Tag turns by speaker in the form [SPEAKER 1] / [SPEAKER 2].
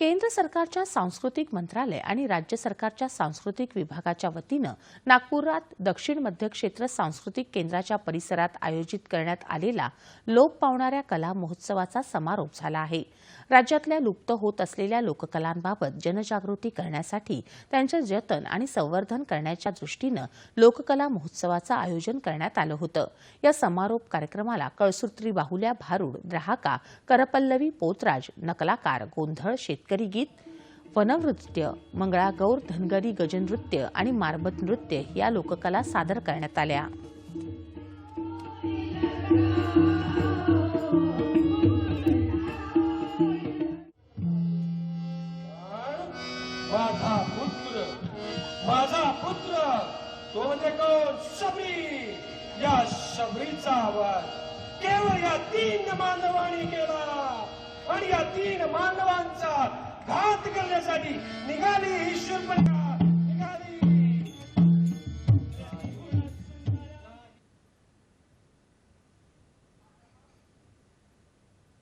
[SPEAKER 1] केंद्र सरकारच्या सांस्कृतिक मंत्रालय आणि राज्य सरकारच्या सांस्कृतिक विभागाच्या वतीनं नागपुरात दक्षिण मध्य क्षेत्र सांस्कृतिक केंद्राच्या परिसरात आयोजित करण्यात आलेला लोप पावणाऱ्या कला महोत्सवाचा समारोप झाला आहे. राज्यातल्या लुप्त होत असलेल्या लोककलांबाबत जनजागृती करण्यासाठी त्यांचे जतन आणि संवर्धन करण्याच्या दृष्टीनं लोककला महोत्सवाचं आयोजन करण्यात आलं होतं. या समारोप कार्यक्रमाला कळसूत्री बाहुल्या भारूड ग्राहका करपल्लवी पोतराज नकलाकार गोंधळ शेतकरी शेतकरी गीत वनवृत्य मंगळागौर धनगरी गजनृत्य आणि मारबत नृत्य या लोककला सादर करण्यात आल्या.
[SPEAKER 2] माझा पुत्र माझा पुत्र तो म्हणजे कोण? शबरी. या शबरीचा आवाज केवळ या तीन मानवाने केला. आणि या तीन मानवांचा घात करण्यासाठी निघाली ही पण